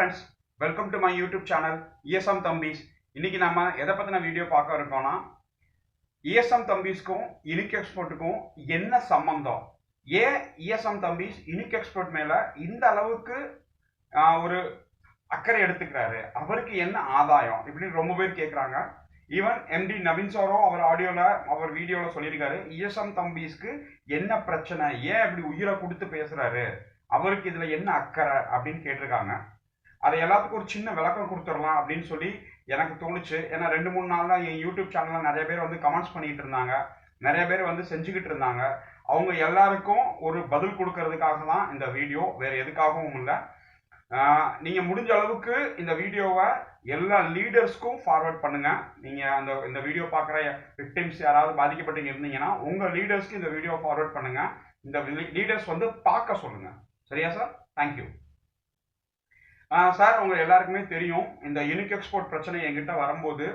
Friends welcome to my YouTube channel ESM தம்பிஸ் இன்னைக்கு நம்ம எதை பற்றின வீடியோ பார்க்க இருக்கோம்னா இஎஸ்எம் தம்பிஸ்க்கும் யூனிக் எக்ஸ்போர்ட்டுக்கும் என்ன சம்பந்தம்? ஏன் இஎஸ்எம் தம்பிஸ் யூனிக் எக்ஸ்போர்ட் மேலே இந்த அளவுக்கு ஆஹ், ஒரு அக்கறை எடுத்துக்கிறாரு? அவருக்கு என்ன ஆதாயம்? இப்படி ரொம்ப பேர் கேட்குறாங்க ஈவன் எம்டி நவீன் சாரும் அவர் ஆடியோவில் அவர் வீடியோவில் சொல்லியிருக்காரு இஎஸ்எம் தம்பிஸ்க்கு என்ன பிரச்சனை? ஏன் இப்படி உயிரை கொடுத்து பேசுறாரு? அவருக்கு இதுல என்ன அக்கறை? அப்படின்னு கேட்டிருக்காங்க. அதை எல்லாத்துக்கும் ஒரு சின்ன விளக்கம் கொடுத்துடலாம் அப்படின்னு சொல்லி எனக்கு தோணுச்சு. ஏன்னா ரெண்டு மூணு நாள் தான் என் யூடியூப் சேனலில் நிறைய பேர் வந்து கமெண்ட்ஸ் பண்ணிகிட்டு இருந்தாங்க. நிறைய பேர் வந்து செஞ்சுக்கிட்டு இருந்தாங்க. அவங்க எல்லாருக்கும் ஒரு பதில் கொடுக்கறதுக்காக தான் இந்த வீடியோ. வேறு எதுக்காகவும் இல்லை. நீங்கள் முடிஞ்ச அளவுக்கு இந்த வீடியோவை எல்லா லீடர்ஸ்க்கும் ஃபார்வர்ட் பண்ணுங்கள் நீங்கள் அந்த இந்த வீடியோ பார்க்குற விக்டிம்ஸ் யாராவது பாதிக்கப்பட்டு இருந்தீங்கன்னா உங்கள் லீடர்ஸ்க்கு இந்த வீடியோ ஃபார்வர்ட் பண்ணுங்கள் இந்த லீடர்ஸ் வந்து பார்க்க சொல்லுங்கள் சரியா சார் தேங்க்யூ சார் உங்க எல்லாருக்குமே தெரியும் இந்த யூனிக் எக்ஸ்போர்ட் பிரச்சனை என்கிட்ட வரும்போது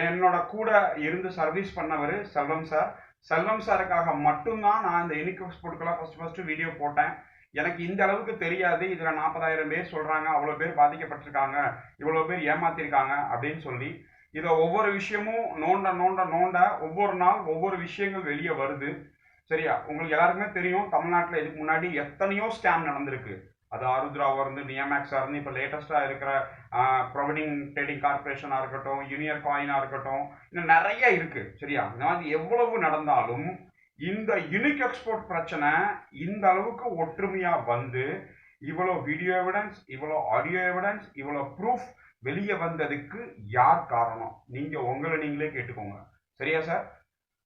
என்னோட கூட இருந்து சர்வீஸ் பண்ணவர் செல்வம் சார். செல்வம் சாருக்காக மட்டும்தான் நான் இந்த யூனிக் எக்ஸ்போர்ட்டுக்கெல்லாம் ஃபர்ஸ்ட் ஃபர்ஸ்ட் வீடியோ போட்டேன். எனக்கு இந்த அளவுக்கு தெரியாது. இதுல நாற்பதாயிரம் பேர் சொல்றாங்க அவ்வளோ பேர் பாதிக்கப்பட்டிருக்காங்க இவ்வளோ பேர் ஏமாத்திருக்காங்க அப்படின்னு சொல்லி இதை ஒவ்வொரு விஷயமும் நோண்ட நோண்ட நோண்ட ஒவ்வொரு நாள் ஒவ்வொரு விஷயங்கள் வெளியே வருது. சரியா? உங்களுக்கு எல்லாருக்குமே தெரியும் தமிழ்நாட்டில் இதுக்கு முன்னாடி எத்தனையோ ஸ்கேம் நடந்திருக்கு. அது ஆருத்ராவா இருந்து நியமேக்ஸாக இருந்து இப்போ லேட்டஸ்ட்டாக இருக்கிற ப்ரொவைடிங் ட்ரேடிங் கார்பரேஷனாக இருக்கட்டும் யூனியர் காயினாக இருக்கட்டும் இன்னும் நிறைய இருக்குது சரியா? இந்த மாதிரி எவ்வளவு நடந்தாலும் இந்த யூனிக் எக்ஸ்போர்ட் பிரச்சனை இந்த அளவுக்கு ஒற்றுமையாக வந்து இவ்வளோ வீடியோ எவிடன்ஸ் இவ்வளோ ஆடியோ எவிடன்ஸ் இவ்வளோ ப்ரூஃப் வெளியே வந்ததுக்கு யார் காரணம்? நீங்கள் உங்களை நீங்களே கேட்டுக்கோங்க. சரியா சார்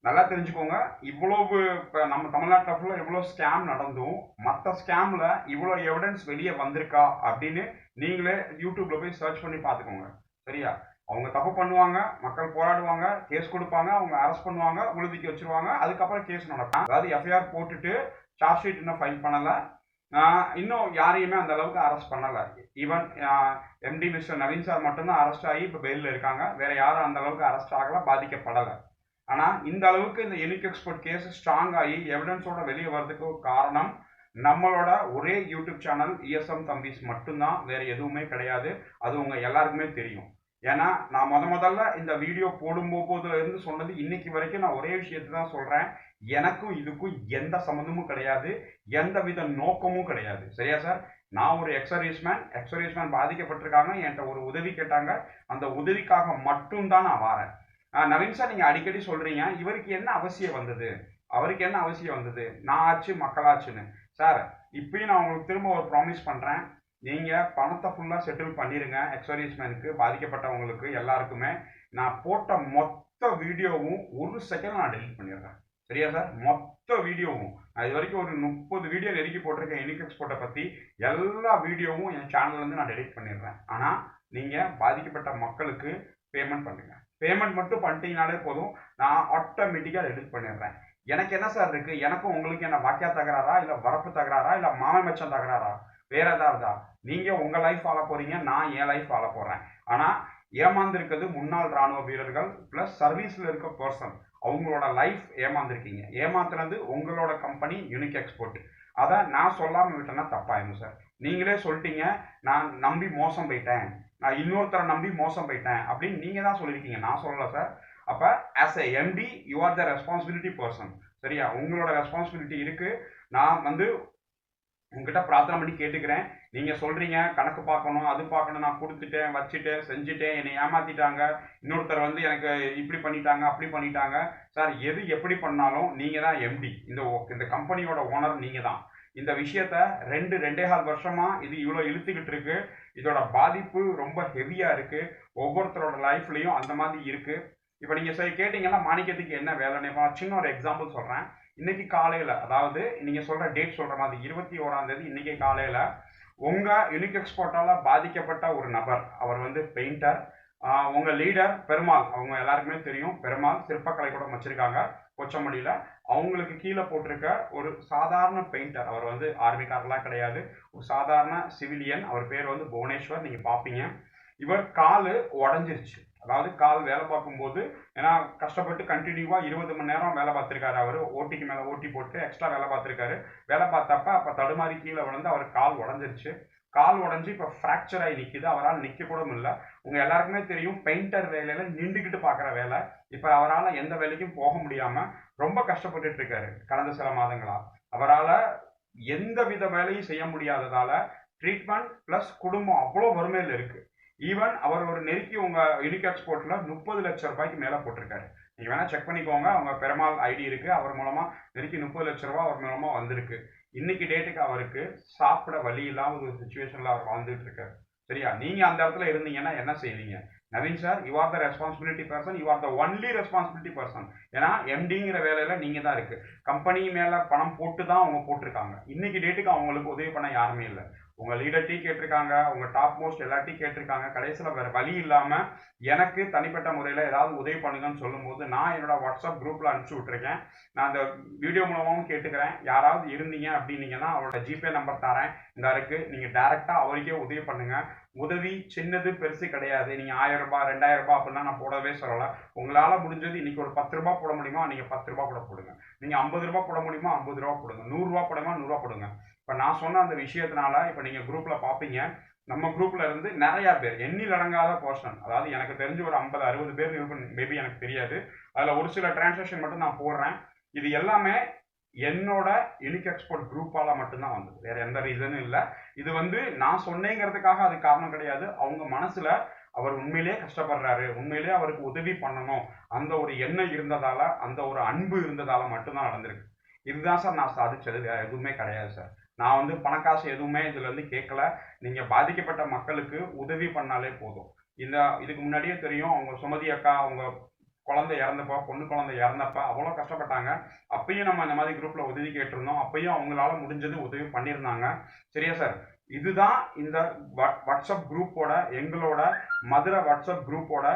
நல்லா தெரிஞ்சுக்கோங்க. இவ்வளவு இப்போ நம்ம தமிழ்நாட்டில் ஃபுல்லாக இவ்வளோ ஸ்கேம் நடந்தும் மற்ற ஸ்கேமில் இவ்வளோ எவிடன்ஸ் வெளியே வந்திருக்கா அப்படின்னு நீங்களே யூடியூப்ல போய் சர்ச் பண்ணி பார்த்துக்கோங்க. சரியா? அவங்க தப்பு பண்ணுவாங்க மக்கள் போராடுவாங்க கேஸ் கொடுப்பாங்க அவங்க அரெஸ்ட் பண்ணுவாங்க உழுதிக்கு வச்சிருவாங்க அதுக்கப்புறம் கேஸ் நடக்கும். அதாவது எஃப்ஐஆர் போட்டுட்டு சார்ஜ் ஷீட் இன்னும் ஃபைல் பண்ணலை. இன்னும் யாரையுமே அந்த அளவுக்கு அரெஸ்ட் பண்ணலை. Even MD mister Naveen sir மட்டும்தான் அரெஸ்ட் ஆகி இப்போ பெயிலில் இருக்காங்க. வேற யாரும் அந்த அளவுக்கு அரெஸ்ட் ஆகலை பாதிக்கப்படலை. ஆனால் இந்த அளவுக்கு இந்த யூனிக் எக்ஸ்போர்ட் கேஸ் ஸ்ட்ராங் ஆகி எவிடன்ஸோட வெளியே வர்றதுக்கு காரணம் நம்மளோட ஒரே யூடியூப் சேனல் இஎஸ்எம் தம்பிஸ் மட்டும்தான் வேற எதுவுமே கிடையாது. அது உங்க எல்லாருக்குமே தெரியும். ஏன்னா நான் முத முதல்ல இந்த வீடியோ போடும் போதுல இருந்து சொன்னது இன்னைக்கு வரைக்கும் நான் ஒரே விஷயத்தை தான் சொல்றேன். எனக்கும் இதுக்கும் எந்த சம்மந்தமும் கிடையாது. எந்த வித நோக்கமும் கிடையாது. சரியா சார் நான் ஒரு எக்ஸர்வீஸ்மேன் எக்ஸர்வீஸ்மேன் பாதிக்கப்பட்டிருக்காங்க. என்கிட்ட ஒரு உதவி கேட்டாங்க. அந்த உதவிக்காக மட்டும்தான் நான் வரேன். நவீன் சார் நீங்க அடிக்கடி சொல்றீங்க. இவருக்கு என்ன அவசியம் வந்தது? அவருக்கு என்ன அவசியம் வந்தது? நான் ஆச்சு மக்களாச்சுன்னு சார் இப்பயும் நான் உங்களுக்கு திரும்ப ஒரு ப்ராமிஸ் பண்றேன். நீங்க பணத்தை ஃபுல்லா செட்டில் பண்ணிருங்க. எக்ஸர்வீஸ்மேனுக்கு பாதிக்கப்பட்டவங்களுக்கு எல்லாருக்குமே. நான் போட்ட மொத்த வீடியோவும் ஒரு செகண்ட் நான் டெலிட் பண்ணிடுறேன். சரியா சார் மொத்த வீடியோவும். நான் இது வரைக்கும் ஒரு முப்பது வீடியோ நெருக்கி போட்டிருக்கேன் யூனிக் எக்ஸ்போர்ட்டை பத்தி. எல்லா வீடியோவும் என் சேனல்ல இருந்து நான் டெலிட் பண்ணிடுறேன். ஆனா நீங்க பாதிக்கப்பட்ட மக்களுக்கு பேமெண்ட் பண்ணுங்க. பேமெண்ட் மட்டும் பண்ணிட்டீங்கனாலே போதும். நான் ஆட்டோமேட்டிக்காக எடிட் பண்ணிடுறேன். எனக்கு என்ன சார் இருக்கு? எனக்கும் உங்களுக்கு என்ன வாக்கியா தகராறா? இல்ல வரப்பு தகராறா? இல்ல மாமன் மச்சம் தகராறா? வேற ஏதாவது நீங்க உங்க லைஃப் வாழ போறீங்க நான் என் லைஃப் ஆள போறேன். ஆனா ஏமாந்துருக்கிறது முன்னாள் ராணுவ வீரர்கள் பிளஸ் சர்வீஸ்ல இருக்க பர்சன் அவங்களோட லைஃப் ஏமாந்துருக்கீங்க. ஏமாத்துறது உங்களோட கம்பெனி யூனிக் எக்ஸ்போர்ட் அதை நான் சொல்லாம விட்டேன்னா தப்பாயிடும் சார் நீங்களே சொல்லிட்டீங்க நான் நம்பி மோசம் போயிட்டேன். நான் இன்னொருத்தரை நம்பி மோசம் போயிட்டேன் அப்படின்னு நீங்கள் தான் சொல்லியிருக்கீங்க. நான் சொல்லலை சார் அப்போ as a MD you are the responsibility person சரியா? உங்களோட ரெஸ்பான்சிபிலிட்டி இருக்குது நான் வந்து உங்ககிட்ட பிரார்த்தனை பண்ணி கேட்டுக்கிறேன். நீங்கள் சொல்கிறீங்க கணக்கு பார்க்கணும் அது பார்க்கணும் நான் கொடுத்துட்டேன் வச்சுட்டேன் செஞ்சுட்டேன் என்னை ஏமாத்திட்டாங்க. இன்னொருத்தர் வந்து எனக்கு இப்படி பண்ணிட்டாங்க அப்படி பண்ணிட்டாங்க. சார் எது எப்படி பண்ணாலும் நீங்கள் தான் எம்டி இந்த இந்த கம்பெனியோட ஓனர் நீங்கள் தான். இந்த விஷயத்த ரெண்டு ரெண்டே கால் வருஷமாக இது இவ்வளோ இழுத்துக்கிட்டு இருக்கு. இதோட பாதிப்பு ரொம்ப ஹெவியா இருக்கு. ஒவ்வொருத்தரோட லைஃப்லயும் அந்த மாதிரி இருக்கு. இப்போ நீங்க சரி கேட்டீங்கன்னா மாணிக்கத்துக்கு என்ன வேலைன்னு இப்போ சின்ன ஒரு எக்ஸாம்பிள் சொல்றேன். இன்னைக்கு காலையில அதாவது நீங்க சொல்ற டேட் சொல்ற மாதிரி இருபத்தி ஓராம் தேதி இன்னைக்கு காலையில உங்க யூனிக் எக்ஸ்போர்ட்டால பாதிக்கப்பட்ட ஒரு நபர் அவர் வந்து பெயிண்டர் உங்க லீடர் பெருமாள் அவங்க எல்லாருக்குமே தெரியும். பெருமாள் சிற்பக்கலை கூட வச்சிருக்காங்க கொச்சமடியில அவங்களுக்கு கீழே போட்டிருக்க ஒரு சாதாரண பெயிண்டர் அவர் வந்து ஆர்மிக்காரெல்லாம் கிடையாது. ஒரு சாதாரண சிவிலியன் அவர் பேர் வந்து புவனேஸ்வர் நீங்க பாப்பீங்க. இவர் கால் உடஞ்சிருச்சு. அதாவது கால் வேலை பார்க்கும்போது ஏன்னா கஷ்டப்பட்டு கண்டினியூவாக இருபது மணி நேரம் வேலை பார்த்துருக்காரு அவர். ஓட்டிக்கு மேலே ஓட்டி போட்டு எக்ஸ்ட்ரா வேலை பார்த்துருக்காரு. வேலை பார்த்தப்ப அப்போ தடுமாறி கீழே விழுந்து அவர் கால் உடஞ்சிருச்சு. கால் உடஞ்சி இப்போ ஃப்ராக்சர் ஆகி நிற்கிது அவரால் நிற்க கூட முடியல உங்க எல்லாருக்குமே தெரியும் பெயிண்டர் வேலையில நின்றுக்கிட்டு பார்க்குற வேலை. இப்போ அவரால் எந்த வேலைக்கும் போக முடியாம ரொம்ப கஷ்டப்பட்டுட்டு இருக்காரு கடந்த சில மாதங்களா. அவரால் எந்த வித வேலையும் செய்ய முடியாததால ட்ரீட்மெண்ட் ப்ளஸ் குடும்பம் அவ்வளோ வறுமையில் இருக்கு. ஈவன் அவர் ஒரு நெருக்கி உங்க யூனிக் எக்ஸ்போர்ட்ல முப்பது லட்சம் ரூபாய்க்கு மேல போட்டிருக்காரு. நீங்க வேணா செக் பண்ணிக்கோங்க அவங்க பெருமாள் ஐடி இருக்கு அவர் மூலமா நெருக்கி முப்பது லட்சம் ரூபா அவர் மூலமா வந்திருக்கு. இன்னைக்கு டேட்டுக்கு அவருக்கு சாப்பிட வழி இல்லாத ஒரு சுச்சுவேஷன்ல அவர் வாழ்ந்துட்டு இருக்காரு. சரியா? நீங்க அந்த இடத்துல இருந்தீங்கன்னா என்ன செய்வீங்க? Naveen sir you are the responsibility person you are the only responsibility person ஏன்னா எம்டிங்கிற வேலையில நீங்க தான் இருக்கு. கம்பெனி மேல பணம் போட்டு தான் அவங்க போட்டிருக்காங்க. இன்னைக்கு டேட்டுக்கு அவங்களுக்கு உதவி பண்ண யாருமே இல்லை. உங்க லீடர்ட்டையும் கேட்டிருக்காங்க உங்க டாப் மோஸ்ட் எல்லாத்தையும் கேட்டிருக்காங்க கடைசியில் வேற வழி இல்லாம எனக்கு தனிப்பட்ட முறையில் ஏதாவது உதவி பண்ணுங்கன்னு சொல்லும்போது நான் என்னோட வாட்ஸ்அப் குரூப்ல அனுப்பிச்சு விட்டுருக்கேன். நான் அந்த வீடியோ மூலமாகவும் கேட்டுக்கிறேன். யாராவது இருந்தீங்க அப்படின்னீங்கன்னா அவரோட ஜிபே நம்பர் தரேன். இந்த இருக்கு. நீங்க டைரக்டா அவருக்கே உதவி பண்ணுங்க. உதவி சின்னது பெருசு கிடையாது. நீங்க ஆயிரம் ரூபாய் ரெண்டாயிரம் ரூபாய் அப்படின்னா நான் போடவே சொல்லல. உங்களால முடிஞ்சது இன்னைக்கு ஒரு பத்து ரூபாய் போட முடியுமா? நீங்க பத்து ரூபாய் கூட போடுங்க. நீங்க ஐம்பது ரூபாய் போட முடியுமா? ஐம்பது ரூபாய் போடுங்க. நூறு ரூபாய் போடுமா நூறுரூவா போடுங்க. இப்போ நான் சொன்ன அந்த விஷயத்தினால இப்போ நீங்கள் குரூப்பில் பார்ப்பீங்க நம்ம குரூப்ல இருந்து நிறைய பேர் எண்ணில் அடங்காத போர்ஷன் அதாவது எனக்கு தெரிஞ்சு ஒரு ஐம்பது அறுபது பேர் இருக்கும் மேபி எனக்கு தெரியாது. அதில் ஒரு சில டிரான்சாக்ஷன் மட்டும் நான் போடுறேன். இது எல்லாமே என்னோட யூனிக் எக்ஸ்போர்ட் குரூப்பால மட்டும்தான் வந்தது. வேற எந்த ரீசனும் இல்லை. இது வந்து நான் சொன்னேங்கிறதுக்காக அது காரணம் கிடையாது. அவங்க மனசுல அவர் உண்மையிலேயே கஷ்டப்படுறாரு. உண்மையிலேயே அவருக்கு உதவி பண்ணணும். அந்த ஒரு எண்ணம் இருந்ததால அந்த ஒரு அன்பு இருந்ததால மட்டும்தான் நடந்திருக்கு. இதுதான் சார் நான் சாதிச்சது. வேற எதுவுமே கிடையாது சார். நான் வந்து பணக்காசு எதுவுமே இதுல இருந்து கேட்கல நீங்க பாதிக்கப்பட்ட மக்களுக்கு உதவி பண்ணாலே போதும். இந்த இதுக்கு முன்னாடியே தெரியும் அவங்க சுமதி அக்கா அவங்க குழந்தை இறந்தப்போ பொண்ணு குழந்தை இறந்தப்ப அவ்வளோ கஷ்டப்பட்டாங்க. அப்பயும் நம்ம இந்த மாதிரி குரூப்ல உதவி கேட்டிருந்தோம். அப்பயும் அவங்களால முடிஞ்சது உதவி பண்ணியிருந்தாங்க. சரியா சார் இதுதான் இந்த வாட்ஸ்அப் குரூப்போட எங்களோட மதுரை வாட்ஸ்அப் குரூப்போட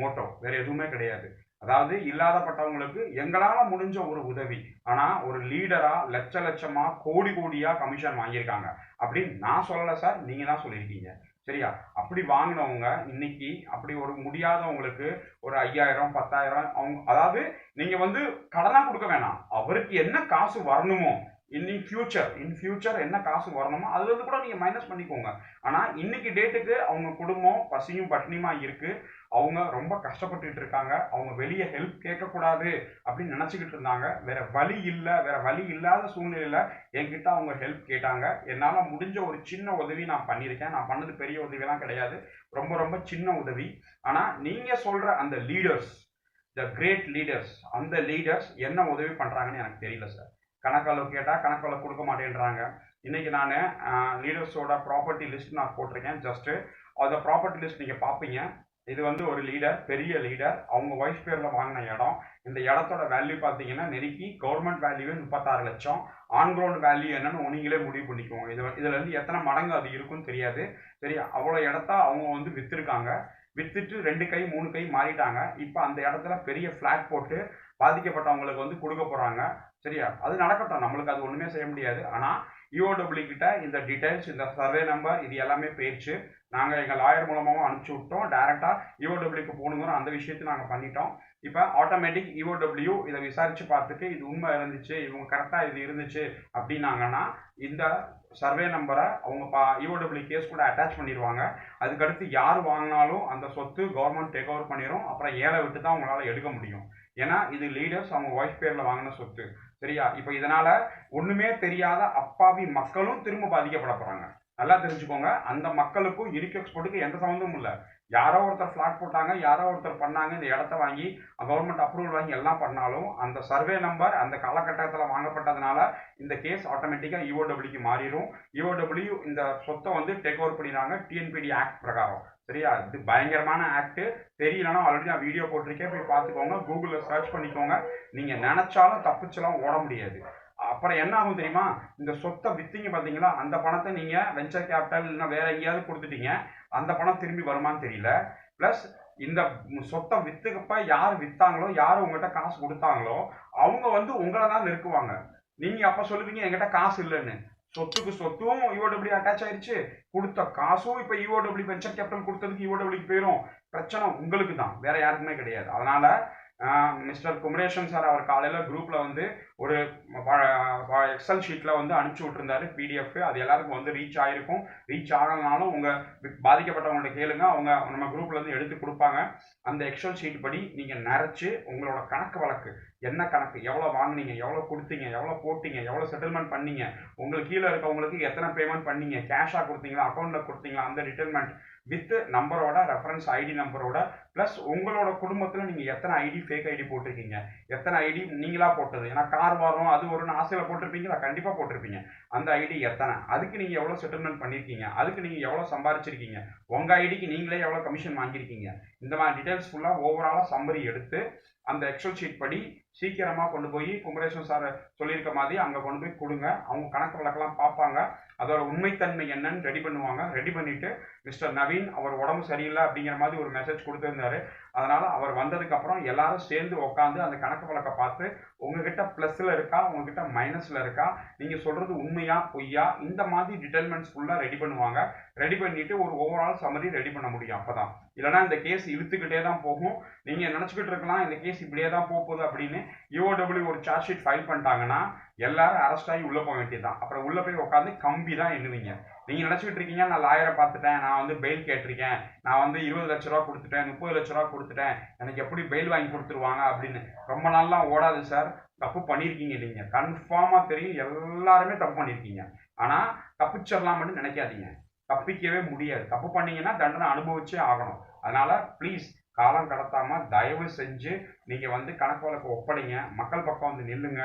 மோட்டோ வேற எதுவுமே கிடையாது. அதாவது இல்லாதப்பட்டவங்களுக்கு எங்களால முடிஞ்ச ஒரு உதவி. ஆனா ஒரு லீடரா லட்ச லட்சமா கோடி கோடியா கமிஷன் வாங்கியிருக்காங்க. அப்படின்னு நான் சொல்லல சார் நீங்க தான் சொல்லியிருக்கீங்க. சரியா? அப்படி வாங்கினவங்க இன்னைக்கு அப்படி ஒரு முடியாதவங்களுக்கு ஒரு ஐயாயிரம் பத்தாயிரம் அவங்க அதாவது நீங்க வந்து கடனா கொடுக்க வேணாம். அவருக்கு என்ன காசு வரணுமோ இன் ஃபியூச்சர் இன் ஃபியூச்சர் என்ன காசு வரணுமோ அதுலேருந்து கூட நீங்கள் மைனஸ் பண்ணிக்கோங்க. ஆனால் இன்னைக்கு டேட்டுக்கு அவங்க குடும்பம் பசியும் பட்டினியுமா இருக்குது அவங்க ரொம்ப கஷ்டப்பட்டுட்டு இருக்காங்க அவங்க வெளியே ஹெல்ப் கேட்கக்கூடாது அப்படின்னு நினச்சிக்கிட்டு இருந்தாங்க வேற வழி இல்லை வேற வழி இல்லாத சூழ்நிலையில் என்கிட்ட அவங்க ஹெல்ப் கேட்டாங்க. என்னால் முடிஞ்ச ஒரு சின்ன உதவி நான் பண்ணியிருக்கேன். நான் பண்ணது பெரிய உதவியெல்லாம் கிடையாது. ரொம்ப ரொம்ப சின்ன உதவி. ஆனால் நீங்கள் சொல்கிற அந்த லீடர்ஸ் த கிரேட் லீடர்ஸ் அந்த லீடர்ஸ் என்ன உதவி பண்ணுறாங்கன்னு எனக்கு தெரியல சார் கணக்கில் கேட்டால் கணக்கில் கொடுக்க மாட்டேன்றாங்க. இன்றைக்கி நான் லீடர்ஸோட ப்ராப்பர்ட்டி லிஸ்ட் நான் போட்டிருக்கேன். ஜஸ்ட்டு அந்த ப்ராப்பர்ட்டி லிஸ்ட் நீங்கள் பார்ப்பீங்க இது வந்து ஒரு லீடர் பெரிய லீடர் அவங்க ஒய்ஃப் பேரில் வாங்கின இடம். இந்த இடத்தோட வேல்யூ பார்த்தீங்கன்னா நெருக்கி கவர்மெண்ட் வேல்யூவே முப்பத்தாறு லட்சம். ஆன் கிரவுண்ட் வேல்யூ என்னன்னு நீங்களே முடிவு பண்ணிக்குவோம் இது இதுல இருந்து எத்தனை மடங்கு அது இருக்கும்னு தெரியாது. சரி அவ்வளோ இடத்த அவங்க வந்து வித்திருக்காங்க. வித்துட்டு ரெண்டு கை மூணு கை மாறிட்டாங்க. இப்போ அந்த இடத்துல பெரிய ஃபிளாட் போட்டு பாதிக்கப்பட்டவங்களுக்கு வந்து கொடுக்க போறாங்க. சரியா? அது நடக்கட்டும். நம்மளுக்கு அது ஒண்ணுமே செய்ய முடியாது. ஆனா யூஓடபிள்யூ கிட்ட இந்த டீடைல்ஸ் இந்த சர்வே நம்பர் இது எல்லாமே போயிடுச்சு. நாங்கள் எங்கள் லாயர் மூலமாகவும் அனுப்பிச்சி விட்டோம். டேரெக்டாக இஓடபிள்யூக்கு போகணுங்கிற அந்த விஷயத்தை நாங்கள் பண்ணிட்டோம். இப்போ ஆட்டோமேட்டிக் இஓடபிள்யூ இதை விசாரித்து பார்த்துட்டு இது உண்மை இருந்துச்சு இவங்க கரெக்டாக இது இருந்துச்சு அப்படின்னாங்கன்னா இந்த சர்வே நம்பரை அவங்க பா இஓடபிள்யூ கேஸ் கூட அட்டாச் பண்ணிடுவாங்க அதுக்கடுத்து யார் வாங்கினாலும் அந்த சொத்து கவர்மெண்ட் டேக் ஓவர் பண்ணிடும் அப்புறம் ஏழை விட்டு தான் அவங்களால எடுக்க முடியும். ஏன்னா இது லீடர்ஸ் அவங்க ஒய்ஃப் பேரில் வாங்கின சொத்து. சரியா? இப்போ இதனால ஒண்ணுமே தெரியாத அப்பாவி மக்களும் திரும்ப பாதிக்கப்பட போறாங்க. நல்லா தெரிஞ்சுக்கோங்க. அந்த மக்களுக்கும் இருக்கு எக்ஸ்போர்ட்டுக்கு எந்த சம்மந்தமும் இல்லை. யாரோ ஒருத்தர் ஃப்ளாட் போட்டாங்க யாரோ ஒருத்தர் பண்ணாங்க இந்த இடத்த வாங்கி கவர்மெண்ட் அப்ரூவல் வாங்கி எல்லாம் பண்ணாலும் அந்த சர்வே நம்பர் அந்த காலகட்டத்தில் வாங்கப்பட்டதுனால இந்த கேஸ் ஆட்டோமேட்டிக்காக இஓடபிள்யூக்கு மாறிடும் இஓடபிள்யூ இந்த சொத்தை வந்து டேக் ஓவர் பண்ணிடுறாங்க டிஎன்பிடி ஆக்ட் பிரகாரம். சரியா? இது பயங்கரமான ஆக்ட் தெரியலன்னா ஆல்ரெடி நான் வீடியோ போட்டிருக்கேன் போய் பார்த்துக்கோங்க. கூகுளில் சர்ச் பண்ணிக்கோங்க. நீங்கள் நினச்சாலும் தப்பிச்செல்லாம் ஓட முடியாது. அப்புறம் என்ன ஆகும் தெரியுமா? இந்த சொத்தை விற்றீங்க பார்த்தீங்களா அந்த பணத்தை நீங்கள் வெஞ்சர் கேபிட்டல் இல்லைன்னா வேற எங்கேயாவது கொடுத்துட்டீங்க. அந்த பணம் திரும்பி வருமான்னு தெரியல. ப்ளஸ் இந்த சொத்தை வித்துக்கப்ப யார் வித்தாங்களோ யார் உங்கள்கிட்ட காசு கொடுத்தாங்களோ அவங்க வந்து உங்களை தான் நெருக்குவாங்க. நீங்க அப்ப சொல்லுவீங்க என்கிட்ட காசு இல்லைன்னு. சொத்துக்கு சொத்தும் இஓடபிள்யூ அட்டாச் ஆயிடுச்சு கொடுத்த காசும் இப்போ இஓடபிள்யூ வெஞ்சர் கேபிட்டல் கொடுத்ததுக்கு இஓடபிள்யூக்கு போயிடும் பிரச்சனை உங்களுக்கு தான். வேற யாருக்குமே கிடையாது. அதனால மிஸ்டர் குமரேஷன் சார் அவர் காலையில் குரூப்பில் வந்து ஒரு எக்ஸல் ஷீட்டில் வந்து அனுப்பிச்சி விட்ருந்தாரு பிடிஎஃப் அது எல்லாருக்கும் வந்து ரீச் ஆகிருக்கும் ரீச் ஆகலனாலும் உங்கள் பாதிக்கப்பட்டவங்கள்ட்ட கேளுங்க. அவங்க நம்ம குரூப்லேருந்து எடுத்து கொடுப்பாங்க. அந்த எக்ஸல் ஷீட் படி நீங்கள் நிறச்சி உங்களோட கணக்கு வழக்கு என்ன கணக்கு எவ்வளோ வாங்குனீங்க எவ்வளோ கொடுத்தீங்க எவ்வளோ போட்டீங்க எவ்வளோ செட்டில்மெண்ட் பண்ணீங்க உங்களுக்கு கீழே இருக்கவங்களுக்கு எத்தனை பேமெண்ட் பண்ணீங்க கேஷாக கொடுத்தீங்களா அக்கௌண்ட்டில் கொடுத்தீங்களா அந்த ரிட்டர்மெண்ட் வித் நம்பரோட ரெஃபரன்ஸ் ஐடி நம்பரோட ப்ளஸ் உங்களோட குடும்பத்தில் நீங்கள் எத்தனை ஐடி ஃபேக் ஐடி போட்டிருக்கீங்க? எத்தனை ஐடி நீங்களாக போட்டது? ஏன்னா கார் வரும் அது வரும்னு ஆசையில் போட்டிருப்பீங்களா? கண்டிப்பாக போட்டிருப்பீங்க. அந்த ஐடி எத்தனை? அதுக்கு நீங்கள் எவ்வளோ செட்டில்மெண்ட் பண்ணியிருக்கீங்க அதுக்கு நீங்கள் எவ்வளோ சம்பாரிச்சிருக்கீங்க? உங்கள் ஐடிக்கு நீங்களே எவ்வளோ கமிஷன் வாங்கியிருக்கீங்க? இந்த மாதிரி டீட்டெயில்ஸ் ஃபுல்லாக ஓவராலாக சம்மரி எடுத்து அந்த எக்ஸல் ஷீட் படி சீக்கிரமாக கொண்டு போய் குமரேஸ்வரன் சார் சொல்லியிருக்க மாதிரி அங்கே கொண்டு போய் கொடுங்க. அவங்க கணக்கு வழக்கெல்லாம் பார்ப்பாங்க. அதோட உண்மைத்தன்மை என்னன்னு ரெடி பண்ணுவாங்க. ரெடி பண்ணிவிட்டு மிஸ்டர் நவீன் அவர் உடம்பு சரியில்லை அப்படிங்கிற மாதிரி ஒரு மெசேஜ் கொடுத்துருந்தாரு. அதனால் அவர் வந்ததுக்கப்புறம் எல்லாரும் சேர்ந்து உட்காந்து அந்த கணக்கு வழக்கை பார்த்து உங்ககிட்ட ப்ளஸில் இருக்கா? உங்ககிட்ட மைனஸில் இருக்கா? நீங்கள் சொல்கிறது உண்மையா பொய்யா? இந்த மாதிரி டிட்டெயில்மெண்ட்ஸ் ஃபுல்லாக ரெடி பண்ணுவாங்க. ரெடி பண்ணிவிட்டு ஒரு ஓவரால் சமரி ரெடி பண்ண முடியும் அப்போ தான் இல்லைன்னா இந்த கேஸ் இழுத்துக்கிட்டே தான் போகும். நீங்கள் நினச்சிக்கிட்டு இருக்கலாம் இந்த கேஸ் இப்படியே தான் போகுது அப்படின்னு யூஓடபிள்யூ ஒரு சார்ஜ் ஷீட் ஃபைல் பண்ணிட்டாங்கன்னா எல்லாரும் அரெஸ்ட் ஆகி உள்ளே போக வேண்டியதுதான். அப்புறம் உள்ளே போய் உட்காந்து கம்பி தான் எண்ணுவீங்க. நீங்கள் நினச்சிக்கிட்டு இருக்கீங்க நான் லாயரை பார்த்துட்டேன் நான் வந்து பெயில் கேட்டிருக்கேன் நான் வந்து இருபது லட்ச ரூபா கொடுத்துட்டேன் முப்பது லட்ச ரூபா கொடுத்துட்டேன் எனக்கு எப்படி பெயில் வாங்கி கொடுத்துருவாங்க அப்படின்னு ரொம்ப நாள்லாம் ஓடாது சார் தப்பு பண்ணியிருக்கீங்க இல்லைங்க கன்ஃபார்மாக தெரியும் எல்லாருமே தப்பு பண்ணியிருக்கீங்க ஆனால் தப்பிச்சிடலாம் மட்டும் நினைக்காதீங்க. தப்பிக்கவே முடியாது. தப்பு பண்ணீங்கன்னா தண்டனை அனுபவிச்சே ஆகணும். அதனால் ப்ளீஸ் காலம் கடத்தாம தயவு செஞ்சு நீங்க வந்து கணக்கு வழக்கு ஒப்படைங்க. மக்கள் பக்கம் வந்து நில்லுங்க.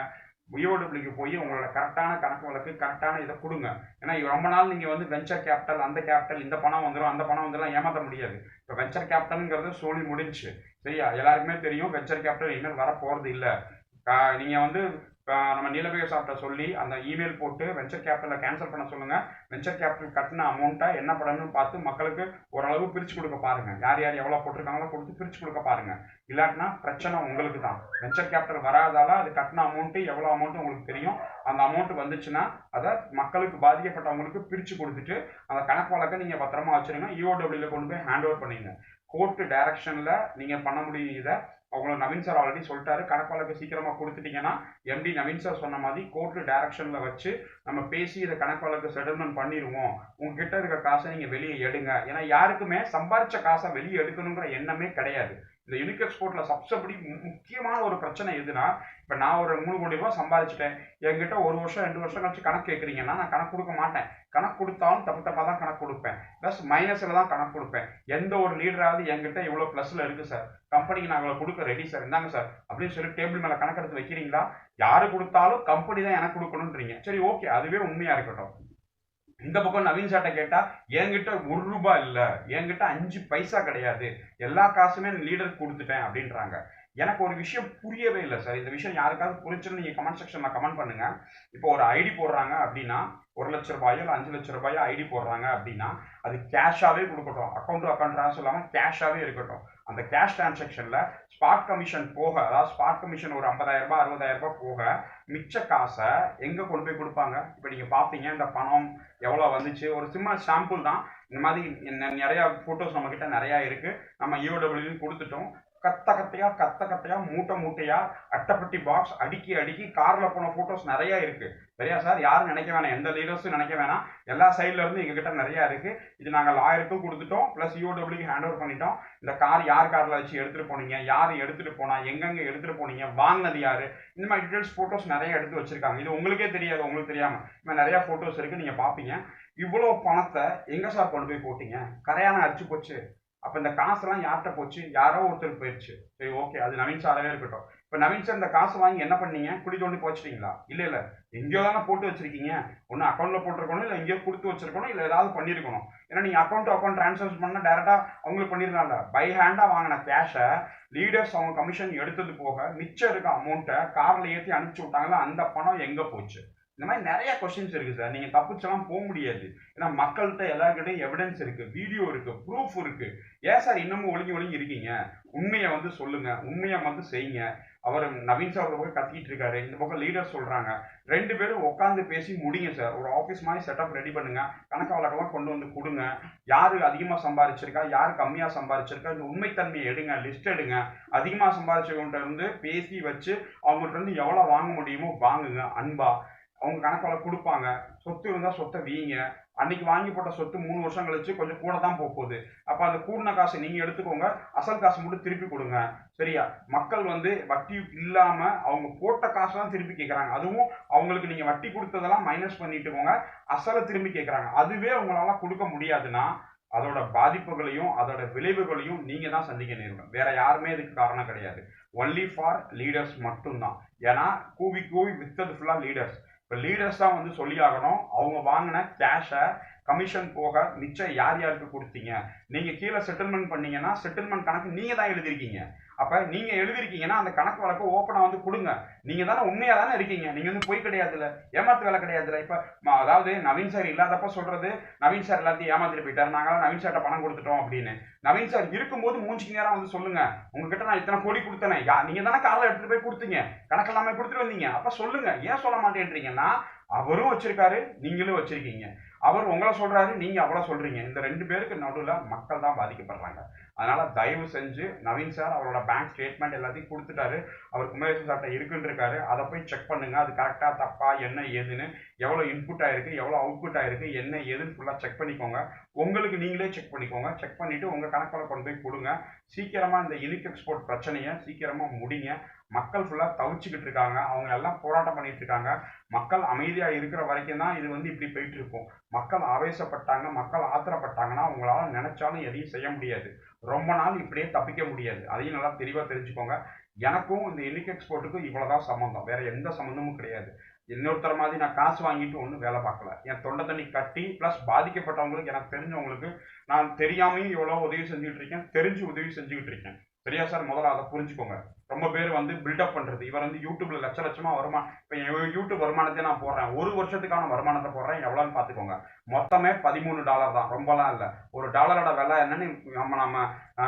விஓடபிள்யூக்கு போய் உங்களோட கரெக்டான கணக்கு வழக்கு கரெக்டான இதை கொடுங்க. ஏன்னா ரொம்ப நாள் நீங்கள் வந்து வெஞ்சர் கேபிட்டல் அந்த கேபிட்டல் இந்த பணம் வந்துடும் அந்த பணம் வந்துடும் ஏமாற்ற முடியாது. இப்போ வெஞ்சர் கேபிட்டல்ங்கிறது சொல்லி முடிஞ்சு சரியா? எல்லாருக்குமே தெரியும் வெஞ்சர் கேபிட்டல் இன்னும் வர போகிறது இல்லை நீங்கள் வந்து நம்ம நீலபய சாப்பிட்ட சொல்லி அந்த இமெயில் போட்டு வெஞ்சர் கேபிட்டலை கேன்சல் பண்ண சொல்லுங்கள் வெஞ்சர் கேபிட்டல் கட்டின அமௌண்ட்டை என்ன பண்ணணும்னு பார்த்து மக்களுக்கு ஓரளவு பிரிச்சு கொடுக்க பாருங்க. யார் யார் எவ்வளோ போட்டிருக்காங்களோ கொடுத்து பிரித்து கொடுக்க பாருங்கள் இல்லாட்டினா பிரச்சனை உங்களுக்கு தான். வெஞ்சர் கேபிட்டல் வராதால அது கட்டின அமௌண்ட்டு எவ்வளோ அமௌண்ட்டு உங்களுக்கு தெரியும். அந்த அமௌண்ட் வந்துச்சுன்னா அதை மக்களுக்கு பாதிக்கப்பட்டவங்களுக்கு பிரித்து கொடுத்துட்டு அந்த கணக்கு வழக்கை நீங்கள் பத்திரமா வச்சுருங்க. இஓடபிள்யூல கொண்டு போய் ஹேண்ட் ஓவர் பண்ணிடுங்க கோர்ட்டு டைரக்ஷனில் நீங்கள் பண்ண முடியும் இதை அவங்கள நவீன் சார் ஆல்ரெடி சொல்லிட்டாரு. கணக்கு சீக்கிரமா கொடுத்துட்டீங்கன்னா எம்டி நவீன் சார் சொன்ன மாதிரி கோர்ட்டு டைரக்ஷன்ல வச்சு நம்ம பேசி இதை கணக்கு வழக்கு செட்டில்மெண்ட் பண்ணிடுவோம். உங்ககிட்ட இருக்க காசை நீங்க வெளியே எடுங்க. ஏன்னா யாருக்குமே சம்பாரிச்ச காசை வெளியே எடுக்கணுங்கிற எண்ணமே கிடையாது. இந்த யுனிக் எக்ஸ்போர்ட்ல சப்சபடி முக்கியமான ஒரு பிரச்சனை எதுனா இப்போ நான் ஒரு மூணு கோடி ரூபாய் சம்பாதிச்சிட்டேன் என்கிட்ட ஒரு வருஷம் ரெண்டு வருஷம் கழிச்சு கணக்கு கேட்குறீங்கன்னா நான் கணக்கு கொடுக்க மாட்டேன். கணக்கு கொடுத்தாலும் தப்பு தப்பாக தான் கணக்கு கொடுப்பேன். ப்ளஸ் மைனஸில் தான் கணக்கு கொடுப்பேன். எந்த ஒரு லீடராவது என்கிட்ட இவ்வளோ ப்ளஸில் இருக்குது சார் கம்பெனிக்கு நாங்கள் கொடுக்க ரெடி சார் இந்தாங்க சார் அப்படின்னு சொல்லி டேபிள் மேலே கணக்கு எடுத்து வைக்கிறீங்களா? யாரு கொடுத்தாலும் கம்பெனி தான் எனக்கு கொடுக்கணுன்றீங்க சரி ஓகே அதுவே உண்மையாக இருக்கட்டும். இந்த பக்கம் நவீன் சாட்டை கேட்டா என்கிட்ட ஒரு ரூபாய் இல்லை. என்கிட்ட அஞ்சு பைசா கிடையாது. எல்லா காசுமே லீடருக்கு கொடுத்துட்டேன் அப்படின்றாங்க. எனக்கு ஒரு விஷயம் புரியவே இல்லை சார் இந்த விஷயம் யாருக்காவது புரிச்சுன்னு நீங்கள் கமெண்ட் செக்ஷனில் கமெண்ட் பண்ணுங்க. இப்போ ஒரு ஐடி போடுறாங்க அப்படின்னா ஒரு லட்ச ரூபாயோ இல்லை அஞ்சு லட்ச ரூபாயோ ஐடி போடுறாங்க அப்படின்னா அது கேஷாகவே கொடுக்கட்டும். அக்கௌண்ட் டு அக்கௌண்ட் ட்ரான்ஸ்ஃபர் இல்லாமல் கேஷாகவே இருக்கட்டும். அந்த கேஷ் டிரான்சாக்ஷன்ல ஸ்பாட் கமிஷன் போக அதாவது ஸ்பாட் கமிஷன் ஒரு ஐம்பதாயிரம் ரூபாய் அறுபதாயிரம் ரூபாய் போக மிச்ச காசை எங்க கொண்டு போய் கொடுப்பாங்க? இப்போ நீங்க பாப்பீங்க இந்த பணம் எவ்வளோ வந்துச்சு? ஒரு சிம்ம சாம்பிள் தான். இந்த மாதிரி நிறையா நிறைய ஃபோட்டோஸ் நம்ம கிட்ட நிறைய இருக்கு. நம்ம இஓடபிள்யூ கொடுத்துட்டோம். கத்த கத்தையா கத்த கத்தையா மூட்டை மூட்டையா அட்டைப்பட்டி பாக்ஸ் அடுக்கி அடுக்கி கார்ல போன போட்டோஸ் நிறைய இருக்கு. சரியா சார் யாரும் நினைக்க வேணாம். எந்த லீடர்ஸும் நினைக்க வேணாம். எல்லா சைட்ல இருந்து எங்ககிட்ட நிறைய இருக்கு. இது நாங்க லாயருக்கும் கொடுத்துட்டோம். பிளஸ் யூடபிள்யூக்கு ஹேண்ட் ஓவர் பண்ணிட்டோம். இந்த கார் யார் கார்ல வச்சு எடுத்துட்டு போனீங்க? யார் எடுத்துட்டு போனா? எங்கெங்க எடுத்துட்டு போனீங்க? வாங்கினது யாரு? இந்த மாதிரி டீடைல்ஸ் போட்டோஸ் நிறைய எடுத்து வச்சிருக்காங்க. இது உங்களுக்கே தெரியாது உங்களுக்கு தெரியாம. இந்த நிறைய போட்டோஸ் இருக்கு. நீங்க பாப்பீங்க இவ்வளவு பணத்தை எங்க சார் கொண்டு போய் போட்டீங்க? கரையான அடிச்சு போச்சு. அப்ப இந்த காசெல்லாம் யார்கிட்ட போச்சு? யாரோ ஒருத்தர் போயிடுச்சு சரி ஓகே அது நவீன் சாராவே இருக்கட்டும். இப்ப நவீன் சார் இந்த காசு வாங்கி என்ன பண்ணீங்க? குடி தோண்டி போச்சுட்டீங்களா? இல்ல இல்ல. எங்கேயோ தானே போட்டு வச்சிருக்கீங்க. ஒன்று அக்கௌண்ட்ல போட்டிருக்கணும் இல்ல எங்கேயோ கொடுத்து வச்சிருக்கணும் இல்ல ஏதாவது பண்ணிருக்கணும். ஏன்னா நீங்க அக்கௌண்ட் டு அக்கௌண்ட் ட்ரான்ஸ்ஃபர் பண்ண டேரக்டா அவங்களுக்கு பண்ணிருக்கலாம்ல. பை ஹேண்டா வாங்கின கேஷை லீடர்ஸ் அவங்க கமிஷன் எடுத்தது போக மிச்சம் இருக்க அமௌண்ட்டை கார்ல ஏற்றி அனுப்பிச்சு விட்டாங்களா அந்த பணம் எங்க போச்சு? இந்த மாதிரி நிறைய கொஸ்டின்ஸ் இருக்கு சார் நீங்க தப்பிச்செல்லாம் போக முடியாது. ஏன்னா மக்கள்கிட்ட எல்லாருக்கிட்டையும் எவிடன்ஸ் இருக்கு வீடியோ இருக்கு ப்ரூஃப் இருக்கு. ஏன் சார் இன்னமும் ஒழுங்கி ஒழுங்கி இருக்கீங்க? உண்மையை வந்து சொல்லுங்க. உண்மையை வந்து செய்யுங்க. அவர் நவீன் சார் ஒரு பக்கம் கத்திட்டு இருக்காரு. இந்த பக்கம் லீடர் சொல்றாங்க. ரெண்டு பேரும் உட்காந்து பேசி முடிங்க சார் ஒரு ஆஃபீஸ் மாதிரி செட்டப் ரெடி பண்ணுங்க. கணக்கு வழக்கெல்லாம் கொண்டு வந்து கொடுங்க. யாரு அதிகமாக சம்பாதிச்சிருக்கா யாரு கம்மியாக சம்பாதிச்சிருக்கா இந்த உண்மைத்தன்மையை எடுங்க லிஸ்ட் எடுங்க. அதிகமாக சம்பாதிச்சவங்கள்ட்ட இருந்து பேசி வச்சு அவங்கள்ட்ட இருந்து எவ்வளோ வாங்க முடியுமோ வாங்குங்க அன்பா. அவங்க கணக்கு கொடுப்பாங்க. சொத்து இருந்தா சொத்தை வீங்க. அன்னைக்கு வாங்கி போட்ட சொத்து மூணு வருஷம் கழிச்சு கொஞ்சம் கூட தான் போகுது. அப்ப அந்த கூடின காசை நீங்க எடுத்துக்கோங்க. அசல் காசு மட்டும் திருப்பி கொடுங்க. சரியா? மக்கள் வந்து வட்டி இல்லாம அவங்க போட்ட காசு தான் திருப்பி கேட்கறாங்க அதுவும் அவங்களுக்கு நீங்க வட்டி கொடுத்ததெல்லாம் மைனஸ் பண்ணிட்டு போங்க அசலை திரும்பி கேட்கறாங்க அதுவே அவங்களால கொடுக்க முடியாதுன்னா அதோட பாதிப்புகளையும் அதோட விளைவுகளையும் நீங்க தான் சந்திக்க நேரிடும். வேற யாருமே இதுக்கு காரணம் கிடையாது. ஒன்லி ஃபார் லீடர்ஸ் மட்டும்தான். ஏன்னா கூவி கூவி வித்தது ஃபுல்லா லீடர்ஸ் இப்போ லீடர்ஸ் தான் வந்து சொல்லி ஆகணும் அவங்க வாங்கின கேஷை கமிஷன் போக மிச்சம் யார் யாருக்கு கொடுத்தீங்க? நீங்கள் கீழே செட்டில்மெண்ட் பண்ணீங்கன்னா செட்டில்மெண்ட் கணக்கு நீங்கள் தான் எழுதிருக்கீங்க அப்போ நீங்கள் எழுதிருக்கீங்கன்னா அந்த கணக்கு வழக்கை ஓப்பனாக வந்து கொடுங்க. நீங்கள் தானே உண்மையாக தானே இருக்கீங்க. நீங்கள் வந்து பொய் கிடையாதுல்ல. ஏமாத்து வேலை கிடையாதுல்ல. இப்போ அதாவது நவீன் சார் இல்லாதப்ப சொல்கிறது நவீன் சார் எல்லாத்தையும் ஏமாத்திட்டு போயிட்டார். நாங்களாம் நவீன் சார்கிட்ட பணம் கொடுத்துட்டோம் அப்படின்னு. நவீன் சார் இருக்கும்போது மூஞ்சிக்கு நேரம் வந்து சொல்லுங்கள் உங்ககிட்ட நான் இத்தனை கோடி கொடுத்தேனே. யா நீங்கள் தானே காரில் எடுத்துகிட்டு போய் கொடுத்தீங்க. கணக்கு எல்லாமே கொடுத்துட்டு வந்தீங்க. அப்போ சொல்லுங்கள் ஏன் சொல்ல மாட்டேன்றீங்கன்னா அவரும் வச்சிருக்காரு நீங்களும் வச்சிருக்கீங்க. அவர் உங்களை சொல்றாரு நீங்க அவ்வளவு சொல்றீங்க. இந்த ரெண்டு பேருக்கு நடுவில் மக்கள் தான் பாதிக்கப்படுறாங்க. அதனால தயவு செஞ்சு நவீன் சார் அவரோட பேங்க் ஸ்டேட்மெண்ட் எல்லாத்தையும் கொடுத்துட்டாரு. அவர் குமரேசன் சார்ட்ட இருக்குன்னு இருக்காரு அதை போய் செக் பண்ணுங்க. அது கரெக்டா தப்பா என்ன ஏதுன்னு. எவ்வளவு இன்புட் ஆயிருக்கு எவ்வளவு அவுட்புட் ஆயிருக்கு என்ன ஏதுன்னு ஃபுல்லா செக் பண்ணிக்கோங்க. உங்களுக்கு நீங்களே செக் பண்ணிக்கோங்க. செக் பண்ணிட்டு உங்க கணக்கில் கொண்டு போய் கொடுங்க. சீக்கிரமா இந்த யூனிக் எக்ஸ்போர்ட் பிரச்சனையை சீக்கிரமா முடிங்க. மக்கள் ஃபுல்லாக தவிச்சுக்கிட்டு இருக்காங்க. அவங்க எல்லாம் போராட்டம் பண்ணிட்டு இருக்காங்க. மக்கள் அமைதியாக இருக்கிற வரைக்கும் தான் இது வந்து இப்படி போயிட்டு இருக்கும். மக்கள் ஆவேசப்பட்டாங்க மக்கள் ஆத்திரப்பட்டாங்கன்னா உங்களால் நினைச்சாலும் எதையும் செய்ய முடியாது. ரொம்ப நாள் இப்படியே தப்பிக்க முடியாது. அதையும் நல்லா தெளிவாக தெரிஞ்சுக்கோங்க. எனக்கும் இந்த யூனிக் எக்ஸ்போர்ட்டுக்கும் இவ்வளோதான் சம்மந்தம் வேற எந்த சம்மந்தமும் கிடையாது. இன்னொருத்தர் மாதிரி நான் காசு வாங்கிட்டு ஒன்றும் வேலை பார்க்கல. என் தொண்டை தண்ணி கட்டி ப்ளஸ் பாதிக்கப்பட்டவங்களுக்கு எனக்கு தெரிஞ்சவங்களுக்கு நான் தெரியாமையும் இவ்வளோ உதவி செஞ்சுக்கிட்டு இருக்கேன் தெரிஞ்சு உதவி செஞ்சுக்கிட்டு இருக்கேன். சரியா சார் முதல்ல அதை புரிஞ்சுக்கோங்க. ரொம்ப பேர் வந்து பில்டப் பண்றது. இவர் வந்து யூடியூப்ல லட்ச லட்சமா வருமானம் இப்போ யூடியூப் வருமானத்தை நான் போடுறேன். ஒரு வருஷத்துக்கான வருமானத்தை போடுறேன். எவ்வளோன்னு பார்த்துக்கோங்க. மொத்தமே பதிமூணு டாலர் தான். ரொம்பலாம் இல்லை. ஒரு டாலரோட விலை என்னன்னு நம்ம நம்ம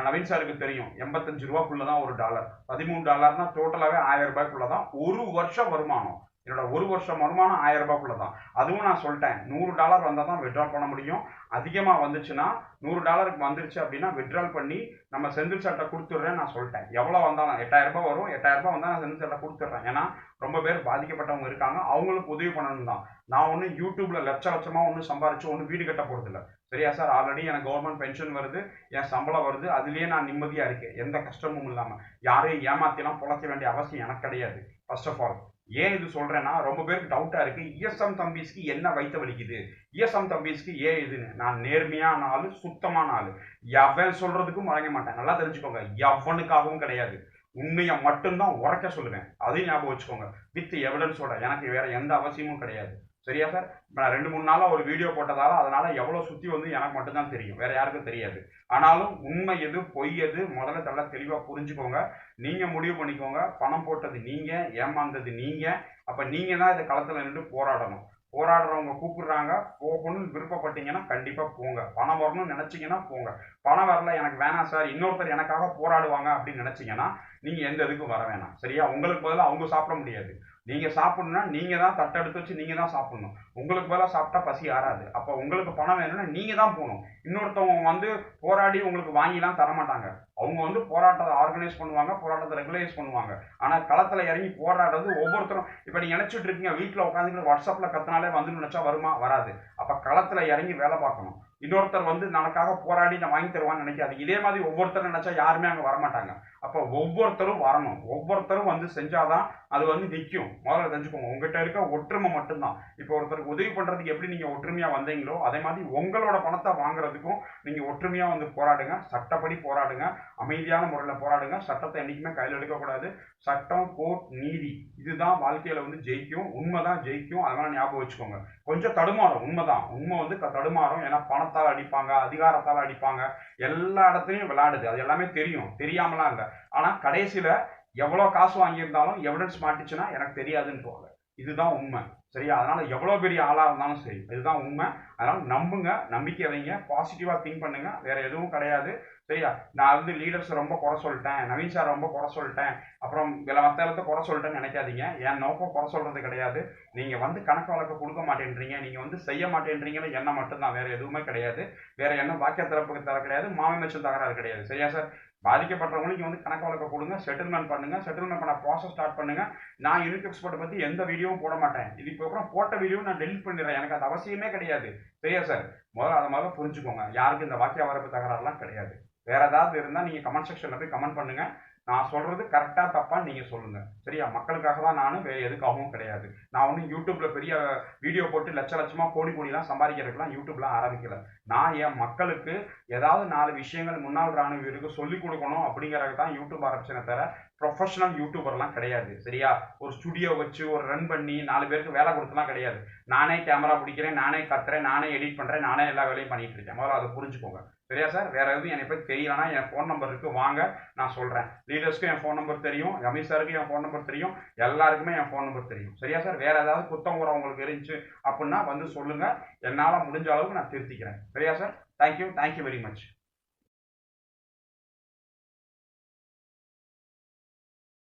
நவீன் சாருக்கு தெரியும். எண்பத்தஞ்சு ரூபாக்குள்ள தான் ஒரு டாலர் பதிமூணு டாலர்னா டோட்டலாகவே ஆயிரம் ரூபாய்க்குள்ள தான் ஒரு வருஷம் வருமானம். என்னோட ஒரு வருஷம் வருமானம் ஆயிரம் ரூபாய்க்குள்ள தான் அதுவும் நான் சொல்லிட்டேன் நூறு டாலர் வந்தால் தான் விட்ரா பண்ண முடியும். அதிகமாக வந்துச்சுன்னா நூறு டாலருக்கு வந்துருச்சு அப்படின்னா விட்ரால் பண்ணி நம்ம செந்தில் சட்டை கொடுத்துட்றேன்னு நான் சொல்லிட்டேன். எவ்வளோ வந்தாலும் எட்டாயிரம் ரூபாய் வரும் எட்டாயிரம் ரூபாய் வந்தால் நான் செந்தில் சட்டை கொடுத்துட்றேன். ஏன்னா ரொம்ப பேர் பாதிக்கப்பட்டவங்க இருக்காங்க அவங்களுக்கு உதவி பண்ணணும் தான் நான் ஒன்றும் யூடியூப்ல லட்ச லட்சமாக ஒன்றும் சம்பாரிச்சு ஒன்றும் வீடு கட்ட போகிறதில்ல சரியா சார் ஆல்ரெடி எனக்கு கவர்மெண்ட் பென்ஷன் வருது என் சம்பளம் வருது அதுலேயே நான் நிம்மதியாக இருக்கேன். எந்த கஷ்டமும் இல்லாமல் யாரையும் ஏமாத்திலாம் பொழைக்க வேண்டிய அவசியம் எனக்கு கிடையாது ஃபர்ஸ்ட் ஆஃப் ஆல் ஏன் இது சொல்கிறேன்னா ரொம்ப பேருக்கு டவுட்டாக இருக்குது இஎஸ்எம் தம்பிஸ்க்கு என்ன வைத்த வலிக்குது? இஎஸ்எம் தம்பிஸ்க்கு ஏன் இதுன்னு? நான் நேர்மையான ஆள் சுத்தமான ஆள். எவன் சொல்கிறதுக்கும் வழங்க மாட்டேன். நல்லா தெரிஞ்சுக்கோங்க. எவனுக்காகவும் கிடையாது. உண்மையை மட்டும்தான் உரைக்க சொல்லுவேன். அதையும் ஞாபகம் வச்சுக்கோங்க. வித் எவிடன்ஸோட எனக்கு வேற எந்த அவசியமும் கிடையாது. சரியா சார்? இப்போ நான் ரெண்டு மூணு நாளாக ஒரு வீடியோ போட்டதால அதனால எவ்வளோ சுற்றி வந்து எனக்கு மட்டும்தான் தெரியும். வேற யாருக்கும் தெரியாது. ஆனாலும் உண்மை எது பொய் எது முதல்ல நல்லா தெளிவாக புரிஞ்சுக்கோங்க. நீங்கள் முடிவு பண்ணிக்கோங்க. பணம் போட்டது நீங்கள் ஏமாந்தது நீங்கள் அப்போ நீங்கள் தான் இந்த களத்தில் நின்று போராடணும். போராடுறவங்க கூப்பிடுறாங்க போகணும்னு விருப்பப்பட்டீங்கன்னா கண்டிப்பாக போங்க. பணம் வரணும்னு நினச்சிங்கன்னா போங்க. பணம் வரல எனக்கு வேணாம் சார் இன்னொருத்தர் எனக்காக போராடுவாங்க அப்படின்னு நினச்சிங்கன்னா நீங்கள் எந்த இதுக்கும் வர வேணாம். சரியா? உங்களுக்கு பதிலாக அவங்க சாப்பிட முடியாது. நீங்கள் சாப்பிடணும்னா நீங்கள் தான் தட்டை எடுத்து வச்சு நீங்கள் தான் சாப்பிடணும். உங்களுக்கு பதிலாக சாப்பிட்டா பசி ஆறாது. அப்போ உங்களுக்கு பணம் வேணும்னா நீங்கள் தான் போகணும். இன்னொருத்தவங்க வந்து போராடி உங்களுக்கு வாங்கிலாம் தர மாட்டாங்க அவங்க வந்து போராட்டத்தை ஆர்கனைஸ் பண்ணுவாங்க போராட்டத்தை ரெகுலைஸ் பண்ணுவாங்க. ஆனால் களத்தில் இறங்கி போராடுறது ஒவ்வொருத்தரும் இப்போ நீங்கள் நினைச்சிட்டு இருக்கீங்க வீட்டில் உட்காந்துக்கிட்டு வாட்ஸ்அப்பில் கத்தினாலே வந்து நினச்சா வருமா? வராது. அப்போ களத்தில் இறங்கி வேலை பார்க்கணும். இன்னொருத்தர் வந்து நமக்காக போராடி நான் வாங்கி தருவான்னு நினைக்காது. இதே மாதிரி ஒவ்வொருத்தரும் நினைச்சா யாருமே அங்கே வரமாட்டாங்க. அப்போ ஒவ்வொருத்தரும் வரணும். ஒவ்வொருத்தரும் வந்து செஞ்சாதான் அது வந்து நிற்கும் முதல்ல தெரிஞ்சுக்கோங்க. உங்ககிட்ட இருக்க ஒற்றுமை மட்டும்தான். இப்போ ஒருத்தருக்கு உதவி பண்ணுறதுக்கு எப்படி நீங்கள் ஒற்றுமையாக வந்தீங்களோ அதே மாதிரி உங்களோட பணத்தை வாங்குறதுக்கும் நீங்கள் ஒற்றுமையாக வந்து போராடுங்க. சட்டப்படி போராடுங்க. அமைதியான முறையில் போராடுங்க. சட்டத்தை என்றைக்குமே கையில் எடுக்கக்கூடாது சட்டம் கோர்ட் நீதி இதுதான் வாழ்க்கையில் வந்து ஜெயிக்கும். உண்மை தான் ஜெயிக்கும். அதெல்லாம் ஞாபகம் வச்சுக்கோங்க. கொஞ்சம் தடுமாறும். உண்மைதான். உண்மை வந்து தடுமாறும். ஏன்னா பணம் பணத்தால் அடிப்பாங்க அதிகாரத்தால் அடிப்பாங்க. எல்லா இடத்துலையும் விளையாடுது. அது எல்லாமே தெரியும். தெரியாமலாம் இல்லை. ஆனா கடைசியில எவ்வளவு காசு வாங்கியிருந்தாலும் எவிடன்ஸ் மாட்டுச்சுன்னா எனக்கு தெரியாதுன்னு இதுதான் உண்மை. சரியா? அதனால எவ்வளோ பெரிய ஆளாக இருந்தாலும் சரி இதுதான் உண்மை. அதனால நம்புங்க நம்பிக்கை வைங்க பாசிட்டிவாக திங்க் பண்ணுங்க. வேற எதுவும் கிடையாது. சரியா? நான் வந்து லீடர்ஸ் ரொம்ப குறை சொல்லிட்டேன் நவீன் சார் ரொம்ப குறை சொல்லிட்டேன். அப்புறம் இதில் மற்ற இடத்த குறை சொல்லிட்டேன்னு நினைக்காதீங்க. என் நோக்கம் குறை சொல்றது கிடையாது. நீங்க வந்து கணக்கு வழக்கு கொடுக்க மாட்டேன்றீங்க. நீங்க வந்து செய்ய மாட்டேன்றீங்கன்னு எண்ணம் மட்டும்தான். வேற எதுவுமே கிடையாது. வேற என்ன வாக்கிய திறப்புக்கு தர கிடையாது. மாமன் தகராறு கிடையாது. சரியா சார் பாதிக்கப்பட்டவங்களுக்கு வந்து கணக்கு வழக்க கொடுங்க செட்டில்மெண்ட் பண்ணுங்க செட்டில்மெண்ட் பண்ண ப்ராசஸ் ஸ்டார்ட் பண்ணுங்க. நான் யூனிக் எக்ஸ்போர்ட் பத்தி எந்த வீடியோவும் போட மாட்டேன். இது இப்போ அப்புறம் போட்ட வீடியோ நான் டெலிட் பண்ணிடுறேன். எனக்கு அது அவசியமே கிடையாது. சரியா சார் முதல்ல அதை முதல்ல புரிஞ்சுக்கோங்க. யாருக்கு இந்த வாக்கிய வரப்பு தகராறுலாம் கிடையாது. வேற ஏதாவது இருந்தால் நீங்க கமெண்ட் செக்ஷன்ல போய் கமெண்ட் பண்ணுங்க. நான் சொல்றது கரெக்டா தப்பா நீங்க சொல்லுங்க. சரியா? மக்களுக்காக தான் நானும் வேற எதுக்காகவும் கிடையாது. நான் ஒன்றும் யூடியூப்ல பெரிய வீடியோ போட்டு லட்ச லட்சமா கோடி கோடிலாம் சம்பாதிக்கிறதுக்குலாம் யூடியூப்லாம் ஆரம்பிக்கல. நான் என் மக்களுக்கு ஏதாவது நாலு விஷயங்கள் முன்னாள் ராணுவருக்கு சொல்லிக் கொடுக்கணும் அப்படிங்கறது தான் யூடியூப் ஆரம்பிச்சேனே தவிர ப்ரொஃபஷனல் யூடியூபர்லாம் கிடையாது. சரியா? ஒரு ஸ்டுடியோ வச்சு ஒரு ரன் பண்ணி நாலு பேருக்கு வேலை கொடுத்துலாம் கிடையாது. நானே கேமரா பிடிக்கிறேன் நானே கத்துறேன் நானே எடிட் பண்றேன் நானே எல்லா வேலையும் பண்ணிட்டு இருக்கேன். முதல்ல அதை புரிஞ்சுக்கோங்க. சரியா சார்? வேற எதுவும் என்னை பற்றி தெரியலனா என் ஃபோன் நம்பர் இருக்கு. வாங்க நான் சொல்கிறேன் லீடர்ஸ்க்கும் என் ஃபோன் நம்பர் தெரியும். அமித் சாருக்கும் என் ஃபோன் நம்பர் தெரியும். எல்லாருக்குமே என் ஃபோன் நம்பர் தெரியும். சரியா சார்? வேற ஏதாவது குத்தம் குறை உங்களுக்கு இருந்துச்சு அப்படின்னா வந்து சொல்லுங்க. என்னால் முடிஞ்ச அளவுக்கு நான் திருத்திக்கிறேன். சரியா sir? Thank you thank you very much